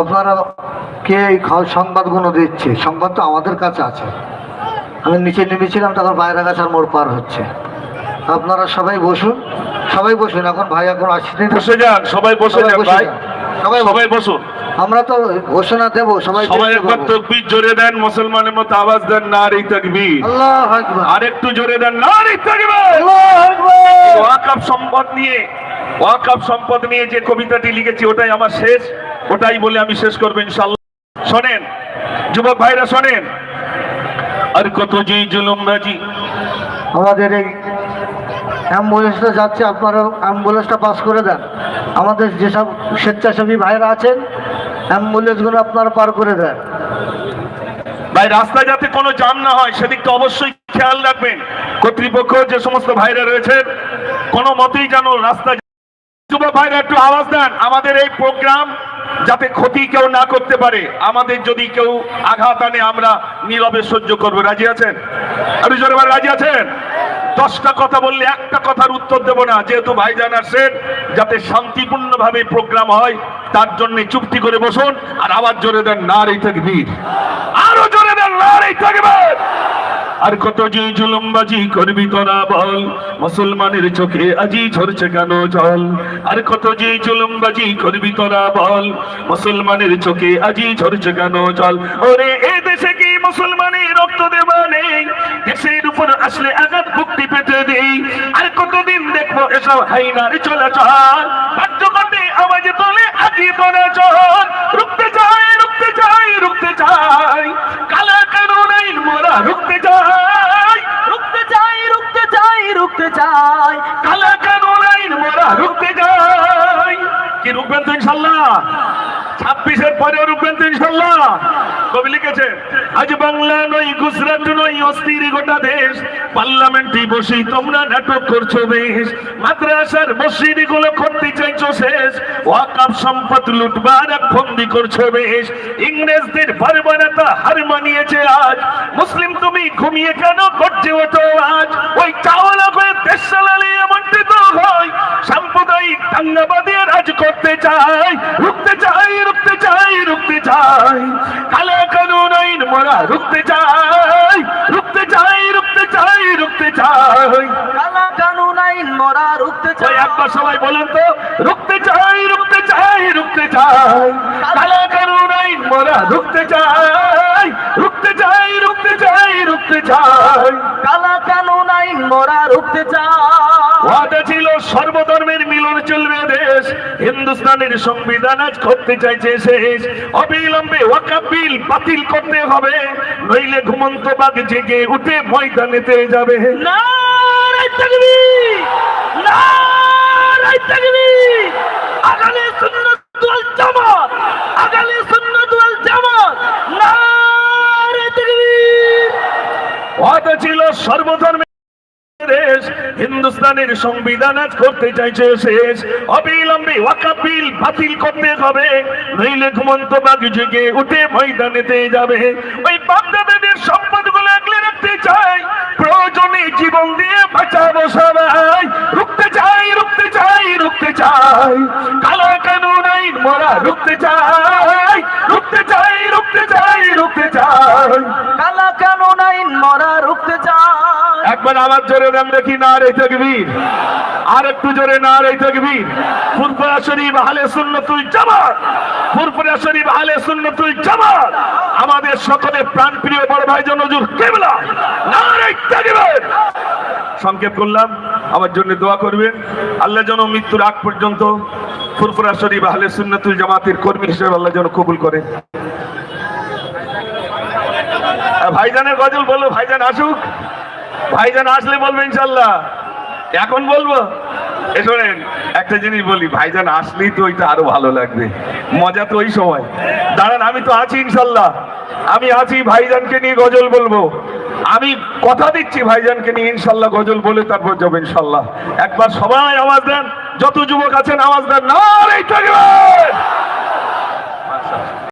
আপনারা কে এই সংবাদগুলো দিচ্ছে? সংবাদ তো আমাদের কাছে আছে। আমি নিচে নেমেছিলাম তখন বাইরে গাছার মোড় পার হচ্ছে। আপনারা সবাই বসুন সবাই বসুন। এখন ভাই এখন আসছেন বসে যান সবাই বসে যান ভাই। সবাই সবাই বসুন। আমরা তো ঘোষণা দেব সবাই সবাই একবার। তকবীর জোরে দেন মুসলমানের মতো আওয়াজ দেন নারী তকবীর। আল্লাহ আকবার। আর একটু জোরে দেন নারী তকবীর। আল্লাহ আকবার। ওয়াকাফ সম্পদ নিয়ে ওয়াকাফ সম্পদ নিয়ে যে কবিতাটি লিখেছি ওটাই আমার শেষ। ওটাই বলে আমি শেষ করব ইনশাল্লাহ শোনেন যুবক ভাইরা শোনেন। আর কত যে জুলুমবাজি আমাদের এই অ্যাম্বুলেন্সটা যাচ্ছে আপনারা অ্যাম্বুলেন্সটা পাস করে দেন। আমাদের যেসব স্বেচ্ছাসেবী ভাইরা আছেন অ্যাম্বুলেন্সগুলো আপনারা পার করে দেন। ভাই রাস্তায় যাতে কোনো জাম না হয় সেদিকটা অবশ্যই খেয়াল রাখবেন। কর্তৃপক্ষ যে সমস্ত ভাইরা রয়েছেন কোনো মতেই যেন রাস্তায় যুবক ভাইরা একটু আওয়াজ দেন। আমাদের এই প্রোগ্রাম যাতে ক্ষতি কেউ না করতে পারে, আমাদের যদি কেউ আঘাত আনে, আমরা নীরবে সহ্য করব। রাজি আছেন? আপনি জোরে রাজি আছেন? দশটা কথা বললে একটা কথার উত্তর দেব না। যেহেতু ভাইজান আসছেন, যাতে শান্তিপূর্ণভাবে প্রোগ্রাম হয়, তার জন্য চুক্তি করে বসুন, আর আবার জোরে দেন না নারী তকবীর আরও জোরে দেন না নারী তকবীর আর কত যে জুলুমবাজি করবি তোরা বল? মুসলমানের চোখে আজি ঝরছে কেন জল? আর কত যে জুলুমবাজি করবি তোরা বল? মুসলমানের চোখে আজি ঝরছে কেন জল? ওরে, এ দেশে কি মুসলমানের রক্ত দেবা নেই? দেশের উপর আসলে আঘাত মুক্তি পেতে দেই আর কতদিন দেখব এসব হাইনার চলাচল? রাজ্য কাটে আওয়াজ তোলে আজি তোরা চল রুখতে চাই রুখতে চাই রুখতে চাই। কালা কানুন আইন মোরা রুখতে চাই। রুখতে চাই রুখতে চাই রুখতে চাই। কালা কানুন আইন মোরা রুখতে চাই। কি রুখবেন তো ইনশাল্লাহ? ছাব্বিশের পরে তো ইনশাল্লাহ কবি লিখেছে, আজ বাংলা নয়, গুজরাট নয়, অস্থির গোটা দেশ। পার্লামেন্টে বসেই তোমরা নাটক করছ বেশ। মাদ্রাসার মসজিদগুলো করতে চাইছো শেষ। ওয়াকাপ সম্পদ লুটবার এক ফন্দি করছ বেশ। ইংরেজদের বারবারতা হার মানিয়েছে আজ। মুসলিম তুমি ঘুমিয়ে কেন করছে ওঠো আজ? ওই চাওয়ালা করে দেশ চালালে এমনটি তো হয়। সাম্প্রদায়িক দাঙ্গাবাদী রাজ করতে চাই রুখতে রুখতে চাই। কালা কানুন আইন মোরা রুখতে চাই রুখতে চাই রুখতে চাই রুখতে চাই। কালা কানুন আইন মরা রুখতে চাই। একবার সবাই বলুন তো রুখতে চাই রুখতে চাই রুখতে চাই। কালা কানুন আইন মোরা রুখতে চাই রুখতে চাই রুখতে চাই রুখতে চাই। কালা কানুন আইন মরা রুখতে চাই। ওয়াদা ছিল সর্বধর্মের মিলন চলবে দেশ। হিন্দুস্তানের সংবিধান আজ করতে চাইছে শেষ। অবিলম্বে ওয়াকাব বিল বাতিল করতে হবে। নইলে ঘুমন্ত বাঘ জেগে উঠে ময়দানেতে যাবে। নারাই তাকবীর! নারাই তাকবীর আগালে সুন্নাত ওয়াল জামাত আগালে সুন্নাত ওয়াল জামাত নারাই তাকবীর ওয়াদা ছিল সর্বধর্মের হিন্দুস্তানের সংবিধান আজ করতে চাইছে শেষ। অবিলম্বে ওয়াকাব বিল বাতিল করতে হবে। নইলে ঘুমন্ত বাঘ জেগে উঠে ময়দানেতে যাবে। ওই বাগদাদের সম্পদগুলো আগলে রাখতে চাই। প্রয়োজনে জীবন দিয়ে বাঁচাবো সবাই। রুখতে চাই রুখতে চাই রুখতে চাই। কালা কানুন আইন মরা রুখতে চাই। রুখতে চাই রুখতে চাই রুখতে চাই। কালা কানুন আইন মরা একবার আমার জোরে নাম দেখি না রে তকবীর। আর একটু জোরে না রে তকবীর। ফুরফুরা শরীফ আহলে সুন্নতুল জামাত। ফুরফুরা শরীফ আহলে সুন্নতুল জামাত। আমাদের সকলে প্রাণপ্রিয় বড় ভাই নজরুল কেবলা। না রে তকবীর। সংক্ষেপ করলাম, আমার জন্য দোয়া করবেন। আল্লাহ যেন মৃত্যুর আগ পর্যন্ত ফুরফুরা শরীফ আহলে সুন্নতুল জামাতের কর্মী হিসেবে আল্লাহ যেন কবুল করে। ভাইজানের গজল বলল, ভাইজান আসুক। ভাইজান আসলে বলব ইনশাল্লাহ। এখন বলব? এ শোনেন, একটা জিনিস বলি, ভাইজান আসলেই তো ওইটা আরও ভালো লাগবে। মজা তো ওই সময়। দাঁড়ান, আমি তো আছি ইনশাল্লাহ। আমি আছি, ভাইজানকে নিয়ে গজল বলব। আমি কথা দিচ্ছি ভাইজানকে নিয়ে ইনশাল্লাহ গজল বলে তারপর যাব ইনশাল্লাহ। একবার সবাই আওয়াজ দেন, যত যুবক আছেন আওয়াজ দেন। না